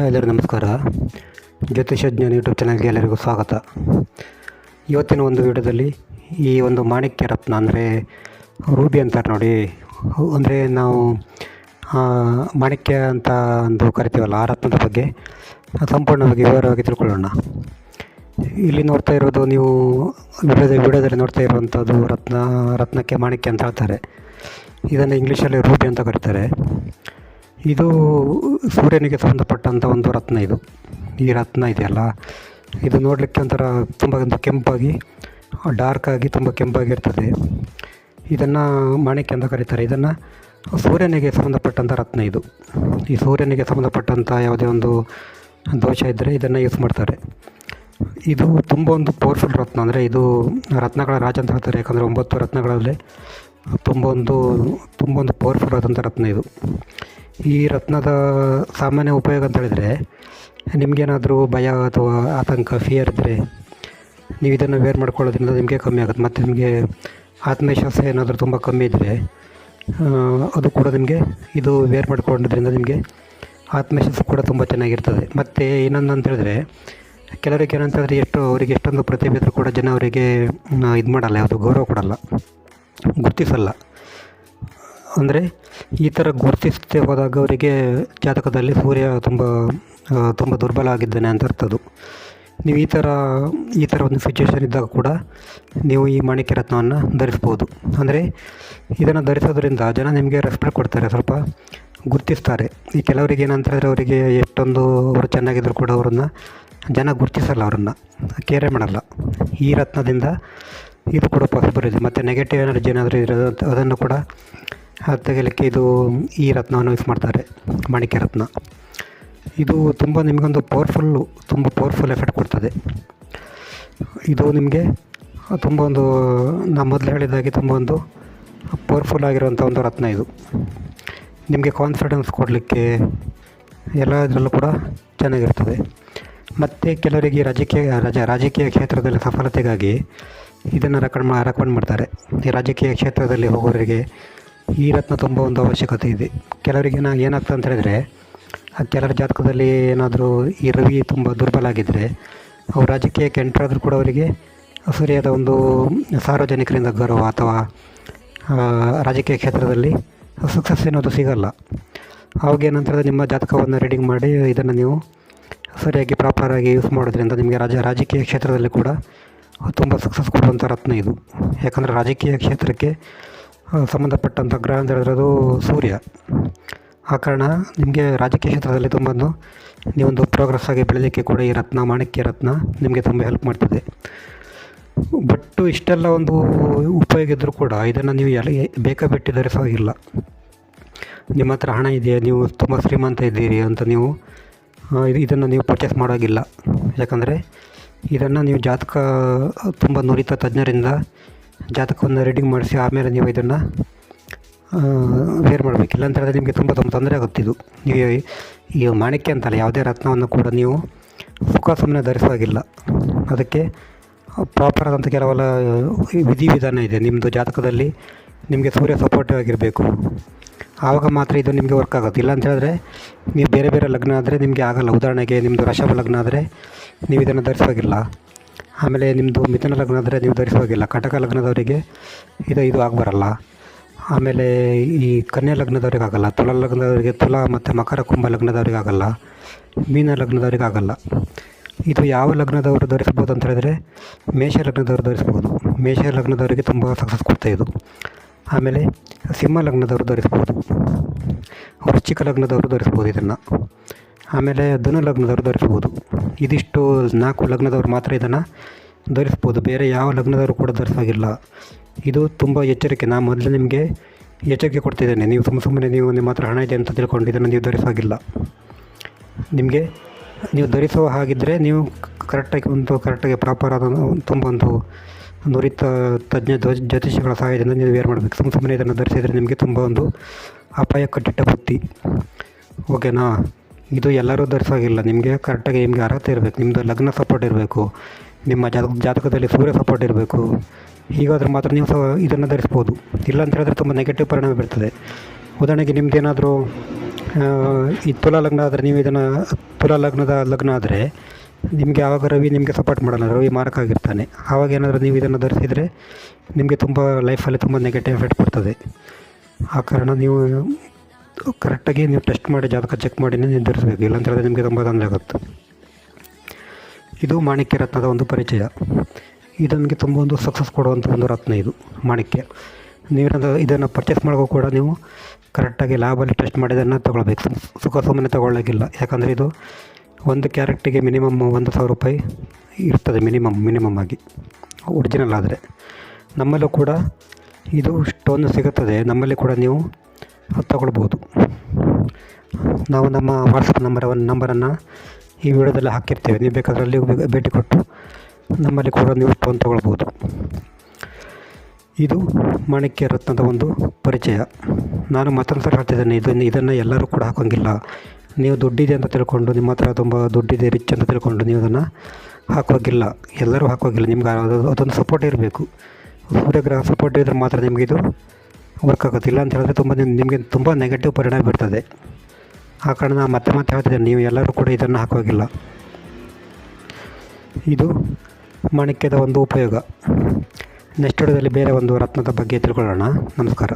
Hi ಎಲ್ಲರಿಗೂ ನಮಸ್ಕಾರ. ಜ್ಯೋತಿಷಜ್ಞಾನ YouTube ಚಾನಲ್ಗೆ ಎಲ್ಲರಿಗೂ ಸ್ವಾಗತ. ಇವತ್ತಿನ ಒಂದು ವಿಡಿಯೋದಲ್ಲಿ ಈ ಒಂದು ಮಾಣಿಕ್ಯ ರತ್ನ ಅಂದರೆ ರೂಬಿ ಅಂತಾರೆ ನೋಡಿ. ಅಂದರೆ ನಾವು ಮಾಣಿಕ್ಯ ಅಂತ ಒಂದು ಕರಿತೀವಲ್ಲ, ಆ ರತ್ನದ ಬಗ್ಗೆ ಸಂಪೂರ್ಣವಾಗಿ ವಿವರವಾಗಿ ತಿಳ್ಕೊಳ್ಳೋಣ. ಇಲ್ಲಿ ನೋಡ್ತಾ ಇರೋದು ನೀವು ವಿಡಿಯೋದ, ವಿಡಿಯೋದಲ್ಲಿ ನೋಡ್ತಾ ಇರುವಂಥದ್ದು ರತ್ನ, ರತ್ನಕ್ಕೆ ಮಾಣಿಕ್ಯ ಅಂತ ಹೇಳ್ತಾರೆ. ಇದನ್ನು ಇಂಗ್ಲೀಷಲ್ಲಿ ರೂಬಿ ಅಂತ ಕರೀತಾರೆ. ಇದು ಸೂರ್ಯನಿಗೆ ಸಂಬಂಧಪಟ್ಟಂಥ ಒಂದು ರತ್ನ ಇದು. ಈ ರತ್ನ ಇದೆಯಲ್ಲ, ಇದು ನೋಡಲಿಕ್ಕೆ ಒಂಥರ ತುಂಬ ಒಂದು ಕೆಂಪಾಗಿ ಡಾರ್ಕ್ ಆಗಿ ತುಂಬ ಕೆಂಪಾಗಿರ್ತದೆ. ಇದನ್ನು ಮಾಣಿಕ್ಯ ಅಂತ ಕರೀತಾರೆ. ಇದನ್ನು ಸೂರ್ಯನಿಗೆ ಸಂಬಂಧಪಟ್ಟಂಥ ರತ್ನ ಇದು. ಈ ಸೂರ್ಯನಿಗೆ ಸಂಬಂಧಪಟ್ಟಂಥ ಯಾವುದೇ ಒಂದು ದೋಷ ಇದ್ದರೆ ಇದನ್ನು ಯೂಸ್ ಮಾಡ್ತಾರೆ. ಇದು ತುಂಬ ಒಂದು ಪವರ್ಫುಲ್ ರತ್ನ. ಅಂದರೆ ಇದು ರತ್ನಗಳ ರಾಜ ಅಂತ ಹೇಳ್ತಾರೆ. ಯಾಕಂದರೆ ಒಂಬತ್ತು ರತ್ನಗಳಲ್ಲಿ ತುಂಬ ಒಂದು ತುಂಬ ಒಂದು ಪವರ್ಫುಲ್ ಆದಂಥ ರತ್ನ ಇದು. ಈ ರತ್ನದ ಸಾಮಾನ್ಯ ಉಪಯೋಗ ಅಂತ ಹೇಳಿದರೆ, ನಿಮಗೇನಾದರೂ ಭಯ ಅಥವಾ ಆತಂಕ ಫಿಯರ್ ಇದ್ದರೆ ನೀವು ಇದನ್ನು ವೇರ್ ಮಾಡ್ಕೊಳ್ಳೋದ್ರಿಂದ ನಿಮಗೆ ಕಮ್ಮಿ ಆಗುತ್ತೆ. ಮತ್ತು ನಿಮಗೆ ಆತ್ಮವಿಶ್ವಾಸ ಏನಾದರೂ ತುಂಬ ಕಮ್ಮಿ ಇದ್ದರೆ ಅದು ಕೂಡ ನಿಮಗೆ ಇದು ವೇರ್ ಮಾಡ್ಕೊಂಡಿದ್ರಿಂದ ನಿಮಗೆ ಆತ್ಮವಿಶ್ವಾಸ ಕೂಡ ತುಂಬ ಚೆನ್ನಾಗಿರ್ತದೆ. ಮತ್ತು ಇನ್ನೊಂದು ಅಂತ ಹೇಳಿದ್ರೆ, ಕೆಲವರಿಗೆ ಏನಂತ ಹೇಳಿದ್ರೆ ಎಷ್ಟು ಅವರಿಗೆ ಎಷ್ಟೊಂದು ಪ್ರತಿಭೆ ಇದ್ರೂ ಕೂಡ ಜನ ಅವರಿಗೆ ಇದು ಮಾಡಲ್ಲ ಯಾವುದು ಗೌರವ ಕೊಡಲ್ಲ, ಗುರ್ತಿಸಲ್ಲ. ಅಂದರೆ ಈ ಥರ ಗುರುತಿಸದೆ ಹೋದಾಗ ಅವರಿಗೆ ಜಾತಕದಲ್ಲಿ ಸೂರ್ಯ ತುಂಬ ತುಂಬ ದುರ್ಬಲ ಆಗಿದ್ದಾನೆ ಅಂತ ಅದು. ನೀವು ಈ ಥರ ಈ ಥರ ಒಂದು ಸಿಚುವೇಶನ್ ಇದ್ದಾಗ ಕೂಡ ನೀವು ಈ ಮಾಣಿಕ್ಯ ರತ್ನವನ್ನು ಧರಿಸ್ಬೋದು. ಅಂದರೆ ಇದನ್ನು ಧರಿಸೋದ್ರಿಂದ ಜನ ನಿಮಗೆ ರೆಸ್ಪೆಕ್ಟ್ ಕೊಡ್ತಾರೆ, ಸ್ವಲ್ಪ ಗುರುತಿಸ್ತಾರೆ. ಈ ಕೆಲವರಿಗೆ ಏನಂತ ಹೇಳಿದ್ರೆ ಅವರಿಗೆ ಎಷ್ಟೊಂದು ಅವರು ಚೆನ್ನಾಗಿದ್ರು ಕೂಡ ಅವರನ್ನು ಜನ ಗುರುತಿಸಲ್ಲ, ಅವರನ್ನು ಕೇರೆ ಮಾಡಲ್ಲ. ಈ ರತ್ನದಿಂದ ಇದು ಕೂಡ ಪಾಸಿಬಲ್ ಇದೆ. ಮತ್ತು ನೆಗೆಟಿವ್ ಎನರ್ಜಿ ಏನಾದರೂ ಇರೋದು ಅದನ್ನು ಕೂಡ ಅದು ತೆಗಿಲಿಕ್ಕೆ ಇದು ಈ ರತ್ನವನ್ನು ಯೂಸ್ ಮಾಡ್ತಾರೆ, ಮಾಣಿಕ್ಯ ರತ್ನ. ಇದು ತುಂಬ ನಿಮಗೊಂದು ಪವರ್ಫುಲ್ಲು ತುಂಬ ಪವರ್ಫುಲ್ ಎಫೆಕ್ಟ್ ಕೊಡ್ತದೆ. ಇದು ನಿಮಗೆ ತುಂಬ ಒಂದು ನಾನು ಮೊದಲು ಹೇಳಿದಾಗೆ ತುಂಬ ಒಂದು ಪವರ್ಫುಲ್ ಆಗಿರುವಂಥ ಒಂದು ರತ್ನ ಇದು. ನಿಮಗೆ ಕಾನ್ಫಿಡೆನ್ಸ್ ಕೊಡಲಿಕ್ಕೆ ಎಲ್ಲದರಲ್ಲೂ ಕೂಡ ಚೆನ್ನಾಗಿರ್ತದೆ. ಮತ್ತು ಕೆಲವರಿಗೆ ರಾಜಕೀಯ, ರಾಜ, ರಾಜಕೀಯ ಕ್ಷೇತ್ರದಲ್ಲಿ ಸಫಲತೆಗಾಗಿ ಇದನ್ನು ರೆಕಮೆಂಡ್ ರೆಕಮೆಂಡ್ ಮಾಡ್ತಾರೆ. ಈ ರಾಜಕೀಯ ಕ್ಷೇತ್ರದಲ್ಲಿ ಹೋಗೋರಿಗೆ ಈ ರತ್ನ ತುಂಬ ಒಂದು ಅವಶ್ಯಕತೆ ಇದೆ. ಕೆಲವರಿಗೆ ನಾ ಏನಾಗ್ತದೆ ಅಂತ ಹೇಳಿದರೆ ಕೆಲವರ ಜಾತಕದಲ್ಲಿ ಏನಾದರೂ ಈ ರವಿ ತುಂಬ ದುರ್ಬಲ ಆಗಿದ್ದರೆ ಅವ್ರು ರಾಜಕೀಯಕ್ಕೆ ಎಂಟ್ರಾದರೂ ಕೂಡ ಅವರಿಗೆ ಸರಿಯಾದ ಒಂದು ಸಾರ್ವಜನಿಕರಿಂದ ಗೌರವ ಅಥವಾ ರಾಜಕೀಯ ಕ್ಷೇತ್ರದಲ್ಲಿ ಸಕ್ಸಸ್ ಅನ್ನೋದು ಸಿಗಲ್ಲ. ಅವಾಗ ಏನಂತಂದರೆ ನಿಮ್ಮ ಜಾತಕವನ್ನು ರೀಡಿಂಗ್ ಮಾಡಿ ಇದನ್ನು ನೀವು ಸರಿಯಾಗಿ ಪ್ರಾಪರಾಗಿ ಯೂಸ್ ಮಾಡೋದ್ರಿಂದ ನಿಮಗೆ ರಾಜ, ರಾಜಕೀಯ ಕ್ಷೇತ್ರದಲ್ಲಿ ಕೂಡ ತುಂಬ ಸಕ್ಸಸ್ ಕೊಡುವಂಥ ರತ್ನ ಇದು. ಯಾಕಂದರೆ ರಾಜಕೀಯ ಕ್ಷೇತ್ರಕ್ಕೆ ಸಂಬಂಧಪಟ್ಟಂಥ ಗ್ರಹ ಅಂತ ಹೇಳಿದ್ರೆ ಅದು ಸೂರ್ಯ. ಆ ಕಾರಣ ನಿಮಗೆ ರಾಜಕೀಯ ಕ್ಷೇತ್ರದಲ್ಲಿ ತುಂಬ ನೀವೊಂದು ಪ್ರೋಗ್ರೆಸ್ ಆಗಿ ಬೆಳೀಲಿಕ್ಕೆ ಕೂಡ ಈ ರತ್ನ, ಮಾಣಿಕ್ಯ ರತ್ನ ನಿಮಗೆ ತುಂಬ ಹೆಲ್ಪ್ ಮಾಡ್ತದೆ. ಬಟ್ಟು ಇಷ್ಟೆಲ್ಲ ಒಂದು ಉಪಯೋಗ ಇದ್ದರೂ ಕೂಡ ಇದನ್ನು ನೀವು ಎಲ್ಲ ಸಹ ಇಲ್ಲ. ನಿಮ್ಮ ಹತ್ರ ಹಣ ಇದೆ ನೀವು ತುಂಬ ಶ್ರೀಮಂತ ಇದ್ದೀರಿ ಅಂತ ನೀವು ಇದು- ಇದನ್ನು ನೀವು ಪರ್ಚೇಸ್ ಮಾಡೋಗಿಲ್ಲ. ಯಾಕಂದರೆ ಇದನ್ನು ನೀವು ಜಾತಕ ತುಂಬ ನುರಿತ ತಜ್ಞರಿಂದ ಜಾತಕವನ್ನು ರೀಡಿಂಗ್ ಮಾಡಿಸಿ ಆಮೇಲೆ ನೀವು ಇದನ್ನು ವೇರ್ ಮಾಡಬೇಕು. ಇಲ್ಲ ಅಂತ ಹೇಳಿದ್ರೆ ನಿಮಗೆ ತುಂಬ ತುಂಬ ತೊಂದರೆ ಆಗುತ್ತೆ ಇದು. ನೀವು ಈ ಮಾಣಿಕ್ಯ ಅಂತಲ್ಲ, ಯಾವುದೇ ರತ್ನವನ್ನು ಕೂಡ ನೀವು ಸುಖ ಸುಮ್ಮನೆ ಧರಿಸೋಗಿಲ್ಲ ಅದಕ್ಕೆ ಪ್ರಾಪರ್ ಆದಂಥ ಕೆಲವೆಲ್ಲ ವಿಧಿವಿಧಾನ ಇದೆ. ನಿಮ್ಮದು ಜಾತಕದಲ್ಲಿ ನಿಮಗೆ ಸೂರ್ಯ ಸಪೋರ್ಟಿವ್ ಆಗಿರಬೇಕು. ಆವಾಗ ಮಾತ್ರ ಇದು ನಿಮಗೆ ವರ್ಕ್ ಆಗುತ್ತೆ. ಇಲ್ಲ ಅಂತ ಹೇಳಿದ್ರೆ ನೀವು ಬೇರೆ ಬೇರೆ ಲಗ್ನ ಆದರೆ ನಿಮಗೆ ಆಗಲ್ಲ. ಉದಾಹರಣೆಗೆ ನಿಮ್ಮದು ರಷಭ ಲಗ್ನ ಆದರೆ ನೀವು ಇದನ್ನು ಧರಿಸೋಗಿಲ್ಲ ಆಮೇಲೆ ನಿಮ್ಮದು ಮಿಥುನ ಲಗ್ನ ಆದರೆ ನೀವು ಧರಿಸೋಗಿಲ್ಲ ಕಟಕ ಲಗ್ನದವರಿಗೆ ಇದು ಇದು ಆಗಬರಲ್ಲ. ಆಮೇಲೆ ಈ ಕನ್ಯಾ ಲಗ್ನದವ್ರಿಗೆ ಆಗಲ್ಲ, ತುಲಾ ಲಗ್ನದವರಿಗೆ, ತುಲಾ ಮತ್ತು ಮಕರ ಕುಂಭ ಲಗ್ನದವ್ರಿಗೆ ಆಗಲ್ಲ, ಮೀನ ಲಗ್ನದವ್ರಿಗೆ ಆಗಲ್ಲ. ಇದು ಯಾವ ಲಗ್ನದವರು ಧರಿಸ್ಬೋದು ಅಂತ ಹೇಳಿದ್ರೆ ಮೇಷ ಲಗ್ನದವರು ಧರಿಸ್ಬೋದು ಮೇಷ ಲಗ್ನದವರಿಗೆ ತುಂಬ ಸಕ್ಸಸ್ ಕೊಡ್ತಾ ಇದು. ಆಮೇಲೆ ಸಿಂಹ ಲಗ್ನದವರು ಧರಿಸ್ಬೋದು ವೃಶ್ಚಿಕ ಲಗ್ನದವರು ಧರಿಸ್ಬೋದು ಇದನ್ನು. ಆಮೇಲೆ ಧನು ಲಗ್ನದವರು ಧರಿಸ್ಬೋದು ಇದಿಷ್ಟು ನಾಲ್ಕು ಲಗ್ನದವರು ಮಾತ್ರ ಇದನ್ನು ಧರಿಸ್ಬೋದು. ಬೇರೆ ಯಾವ ಲಗ್ನದವರು ಕೂಡ ಧರಿಸೋಗಿಲ್ಲ. ಇದು ತುಂಬ ಎಚ್ಚರಿಕೆ. ನಾನು ಮೊದಲು ನಿಮಗೆ ಎಚ್ಚರಿಕೆ ಕೊಡ್ತಿದ್ದೇನೆ. ನೀವು ಸುಮ್ಮ ಸುಮ್ಮನೆ ನೀವು ನಿಮ್ಮ ಹತ್ರ ಹಣ ಇದೆ ಅಂತ ತಿಳ್ಕೊಂಡು ಇದನ್ನು ನೀವು ಧರಿಸೋಗಿಲ್ಲ. ನಿಮಗೆ ನೀವು ಧರಿಸುವ ಹಾಗಿದ್ದರೆ ನೀವು ಕರೆಕ್ಟಾಗಿ ಒಂದು ಕರೆಕ್ಟಾಗಿ ಪ್ರಾಪರ್ ಆದ ತುಂಬ ಒಂದು ನುರಿತ ತಜ್ಞ ಜ್ಯೋತಿಷಿಗಳ ಸಹಾಯದಿಂದ ನೀವು ವೇರ್ ಮಾಡಬೇಕು? ಸುಮ್ಮ ಸುಮ್ಮನೆ ಇದನ್ನು ಧರಿಸಿದರೆ ನಿಮಗೆ ತುಂಬ ಒಂದು ಅಪಾಯ ಕಟ್ಟಿಟ್ಟ ಬುತ್ತಿ ಓಕೆನಾ? ಇದು ಎಲ್ಲರೂ ಧರಿಸೋಗಿಲ್ಲ ನಿಮಗೆ ಕರೆಕ್ಟಾಗಿ ನಿಮಗೆ ಅರ್ಹತೆ ಇರಬೇಕು. ನಿಮ್ಮದು ಲಗ್ನ ಸಪೋರ್ಟ್ ಇರಬೇಕು. ನಿಮ್ಮ ಜಾತಕ, ಜಾತಕದಲ್ಲಿ ಸೂರ್ಯ ಸಪೋರ್ಟ್ ಇರಬೇಕು. ಹೀಗಾದ್ರೆ ಮಾತ್ರ ನೀವು ಸಹ ಇದನ್ನು ಧರಿಸ್ಬೋದು. ಇಲ್ಲ ಅಂತ ಹೇಳಿದ್ರೆ ತುಂಬ ನೆಗೆಟಿವ್ ಪರಿಣಾಮ ಬೀರ್ತದೆ. ಉದಾಹರಣೆಗೆ ನಿಮ್ಮದೇನಾದರೂ ಈ ತುಲಾ ಲಗ್ನ ಆದರೆ ನೀವು ಇದನ್ನು, ತುಲಾ ಲಗ್ನದ ಲಗ್ನ ಆದರೆ ನಿಮಗೆ ಆವಾಗ ರವಿ ನಿಮಗೆ ಸಪೋರ್ಟ್ ಮಾಡಲ್ಲ. ರವಿ ಮಾರಕ ಆಗಿರ್ತಾನೆ. ಆವಾಗ ಏನಾದರೂ ನೀವು ಇದನ್ನು ಧರಿಸಿದರೆ ನಿಮಗೆ ತುಂಬ ಲೈಫಲ್ಲಿ ತುಂಬ ನೆಗೆಟಿವ್ ಎಫೆಕ್ಟ್ ಬರ್ತದೆ ಆ ಕಾರಣ ನೀವು ಕರೆಕ್ಟಾಗಿ ನೀವು ಟೆಸ್ಟ್ ಮಾಡಿ, ಜಾತಕ ಚೆಕ್ ಮಾಡಿ ನಿರ್ಧರಿಸಬೇಕು. ಇಲ್ಲಾಂತಂದರೆ ನಿಮಗೆ ತುಂಬ ತೊಂದರೆ ಆಗುತ್ತೆ. ಇದು ಮಾಣಿಕ್ಯ ರತ್ನದ ಒಂದು ಪರಿಚಯ. ಇದು ನಮಗೆ ತುಂಬ ಒಂದು ಸಕ್ಸಸ್ ಕೊಡುವಂಥ ಒಂದು ರತ್ನ ಇದು, ಮಾಣಿಕ್ಯ. ನೀವೇನಾದರೂ ಇದನ್ನು ಪರ್ಚೇಸ್ ಮಾಡೋಕ್ಕೂ ಕೂಡ ನೀವು ಕರೆಕ್ಟಾಗಿ ಲ್ಯಾಬಲ್ಲಿ ಟೆಸ್ಟ್ ಮಾಡಿದ್ದನ್ನು ತೊಗೊಳ್ಬೇಕು. ಸುಖ ಸುಮ್ಮನೆ ತೊಗೊಳ್ಳೋಕ್ಕಿಲ್ಲ. ಯಾಕಂದರೆ ಇದು ಒಂದು ಕ್ಯಾರೆಕ್ಟಿಗೆ ಮಿನಿಮಮ್ ಒಂದು ಸಾವಿರ ರೂಪಾಯಿ ಇರ್ತದೆ, ಮಿನಿಮಮ್ ಮಿನಿಮಮ್ ಆಗಿ. ಒರಿಜಿನಲ್ ಆದರೆ. ನಮ್ಮಲ್ಲೂ ಕೂಡ ಇದು ಸ್ಟೋನ್ ಸಿಗುತ್ತದೆ. ನಮ್ಮಲ್ಲಿ ಕೂಡ ನೀವು ತಗೊಳ್ಬೋದು. ನಾವು ನಮ್ಮ ವಾಟ್ಸಪ್ ನಂಬರ್ ಒಂದು ನಂಬರನ್ನು ಈ ವಿಡಿಯೋದಲ್ಲಿ ಹಾಕಿರ್ತೇವೆ. ನೀವು ಬೇಕಾದರೆ ಅಲ್ಲಿ ಭೇಟಿ ಕೊಟ್ಟು ನಮ್ಮಲ್ಲಿ ಕೂಡ ನೀವು ಫೋನ್ ತೊಗೊಳ್ಬೋದು. ಇದು ಮಾಣಿಕ್ಯ ರತ್ನದ ಒಂದು ಪರಿಚಯ. ನಾನು ಮತ್ತೊಂದು ಸಲ ಹೇಳ್ತಿದ್ದೇನೆ ಇದನ್ನು ಇದನ್ನು ಎಲ್ಲರೂ ಕೂಡ ಹಾಕೋಂಗಿಲ್ಲ. ನೀವು ದುಡ್ಡಿದೆ ಅಂತ ತಿಳ್ಕೊಂಡು, ನಿಮ್ಮ ಹತ್ರ ತುಂಬ ದುಡ್ಡಿದೆ ರಿಚ್ ಅಂತ ತಿಳ್ಕೊಂಡು ನೀವು ಅದನ್ನು ಹಾಕೋಗಿಲ್ಲ ಎಲ್ಲರೂ ಹಾಕೋಗಿಲ್ಲ ನಿಮ್ಗೆ ಅದು, ಅದೊಂದು ಸಪೋರ್ಟ್ ಇರಬೇಕು. ಸೂರ್ಯಗ್ರಹ ಸಪೋರ್ಟ್ ಇದ್ದರೆ ಮಾತ್ರ ನಿಮಗಿದು ವರ್ಕ್ ಆಗುತ್ತೆ ಇಲ್ಲ ಅಂತ ಹೇಳಿದ್ರೆ ತುಂಬ ನಿಮ್- ನಿಮಗೆ ತುಂಬ ನೆಗೆಟಿವ್ ಪರಿಣಾಮ ಬೀರ್ತದೆ. ಆ ಕಾರಣ ನಾನು ಮತ್ತೆ ಮತ್ತೆ ಹೇಳ್ತಿದ್ದೇನೆ ನೀವು ಎಲ್ಲರೂ ಕೂಡ ಇದನ್ನು ಹಾಕೋಗಿಲ್ಲ. ಇದು ಮಾಣಿಕ್ಯದ ಒಂದು ಉಪಯೋಗ. ನೆಕ್ಸ್ಟ್ ವಿಡಿಯೋದಲ್ಲಿ ಬೇರೆ ಒಂದು ರತ್ನದ ಬಗ್ಗೆ ತಿಳ್ಕೊಳ್ಳೋಣ. ನಮಸ್ಕಾರ.